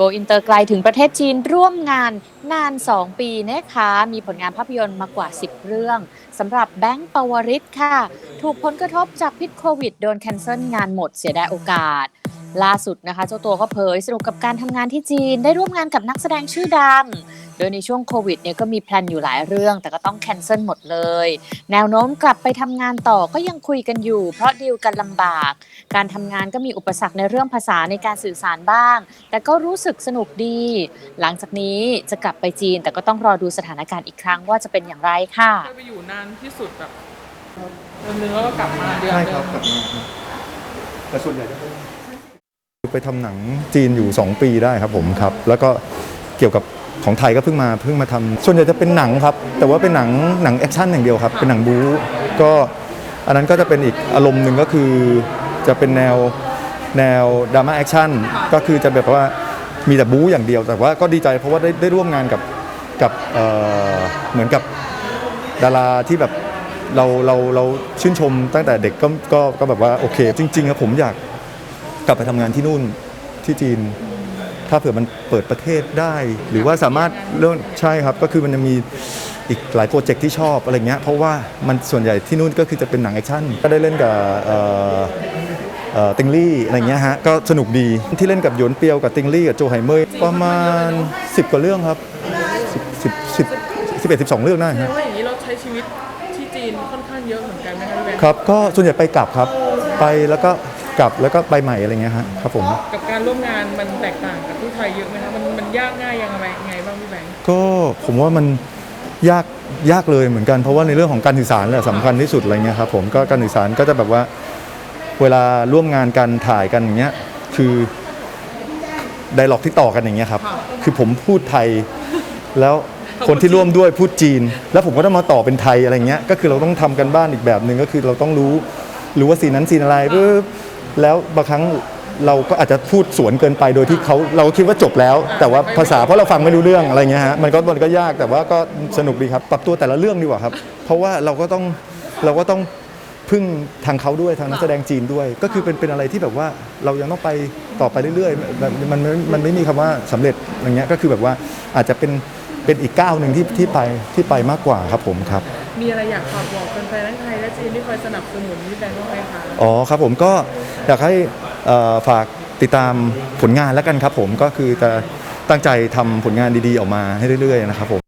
โกอินเตอร์ไกลถึงประเทศจีนร่วมงานนาน 2 ปีนะคะ มีผลงานภาพยนตร์มากว่า 10 เรื่องสำหรับแบงค์ปวริศค่ะ ถูกผลกระทบจากพิษโควิดโดนแคนเซิลงานหมดเสียดายโอกาส ล่าสุดนะคะ เจ้าตัวก็เผยสนุกกับการทำงานที่จีน ได้ร่วมงานกับนักแสดงชื่อดัง โดยในช่วงโควิดเนี่ยก็มีแพลนอยู่หลายเรื่อง แต่ก็ต้องแคนเซิลหมดเลย แนวโน้มกลับไปทำงานต่อก็ยังคุยกันอยู่ เพราะดีลกันลำบาก การทำงานก็มีอุปสรรคในเรื่องภาษาในการสื่อสารบ้าง แต่ก็รู้สึกสนุกดี หลังจากนี้จะกลับไปจีน แต่ก็ต้องรอดูสถานการณ์อีกครั้งว่าจะเป็นอย่างไรค่ะเคยไปอยู่นานที่สุดแบบเดือนนึงแล้วก็กลับมาเดือนใช่หครับนึ่งกลับมาครับแต่ส่วนใหญ่จะ ไปทำหนังจีนอยู่ 2 ปีได้ครับผมครับ แล้วก็เกี่ยวกับของไทยก็เพิ่งมาเพิ่งมาทำส่วนใหญ่จะเป็นหนังครับ แต่ว่าเป็นหนังหนังแอคชั่นอย่างเดียวครับ เป็นหนังบู๊ก็อันนั้นก็จะเป็นอีกอารมณ์หนึ่งก็คือจะเป็นแนวแนวดราม่าแอคชั่นก็คือจะแบบว่ามีแต่บู๊อย่างเดียว แต่ว่าก็ดีใจเพราะว่าได้ได้ร่วมงานกับกับเเหมือนกับดาราที่แบบเราเราเราชื่นชมตั้งแต่เด็กก็ก็ก็แบบว่าโอเค จริงๆครับผมอยาก กลับไปทำงานที่นู่นที่จีน ถ้าเผื่อมันเปิดประเทศได้ หรือว่าสามารถเรื่องใช่ครับ ก็คือมันจะมีอีกหลายโปรเจกต์ที่ชอบอะไรเงี้ยเพราะว่ามันส่วนใหญ่ที่นู่นก็คือจะเป็นหนังแอคชั่นก็ได้เล่นกับเอ่อเอ่อติงลี่อะไรเงี้ยฮะก็สนุกดีที่เล่นกับหยวนเปียวกับติงลี่กับโจไฮเมย์ประมาณ 10 กว่าเรื่องครับ10 10 10 11 12 เรื่องได้แสดฮะ งว่าอย่างนี้เราใช้ชีวิตที่จีนค่อนข้างเยอะเหมือนกันไหมคะพี่แบงค์ครับ ก็ส่วนใหญ่ไปกลับครับ ไปแล้วก็ กลับแล้วก็ไปใหม่อะไรเงี้ยฮะครับผม กับการร่วมงานมันแตกต่างกับที่ไทยเยอะไหมคะมันมันยากง่ายยังไงไงบ้างพี่แบงค์ก็ผมว่ามันยากยากเลยเหมือนกันเพราะว่าในเรื่องของการสื่อสารแหละสำคัญที่สุดอะไรเงี้ยครับผมก็การสื่อสารก็จะแบบว่าเวลาร่วมงานกันถ่ายกันอย่างเงี้ยคือไดร็อกที่ต่อกันอย่างเงี้ยครับคือผมพูดไทยแล้วคนที่ร่วมด้วยพูดจีน แล้วผมก็ต้องมาต่อเป็นไทยอะไรเงี้ยก็คือเราต้องทำกันบ้านอีกแบบหนึ่งก็คือเราต้องรู้รู้ว่าซีนนั้นซีนอะไรปุ๊บ แล้วบางครั้งเราก็อาจจะพูดสวนเกินไปโดยที่เขาเราคิดว่าจบแล้ว แต่ว่าภาษาเพราะเราฟังไม่รู้เรื่องอะไรเงี้ยฮะมันก็มันก็ยากแต่ว่าก็สนุกดีครับ ปรับตัวแต่ละเรื่องดีกว่าครับ เพราะว่าเราก็ต้องเราก็ต้องพึ่งทางเขาด้วยทางนักแสดงจีนด้วย ก็คือเป็นเป็นอะไรที่แบบว่าเรายังต้องไปต่อไปเรื่อยๆแบบมันมันมันไม่มีคำว่าสำเร็จอย่างเงี้ยก็คือแบบว่าอาจจะเป็นเป็นอีกก้าวหนึ่งที่ที่ไปที่ไปมากกว่าครับผมครับ มีอะไรอยากฝากบอกแฟนๆไทยและจีนที่คอยสนับสนุนพี่แบงค์บ้างไหมคะอ๋อครับผมก็อยากให้เอ่อฝากติดตามผลงานแล้วกันครับผมก็คือจะตั้งใจทำผลงานดีๆออกมาให้เรื่อยๆนะครับผม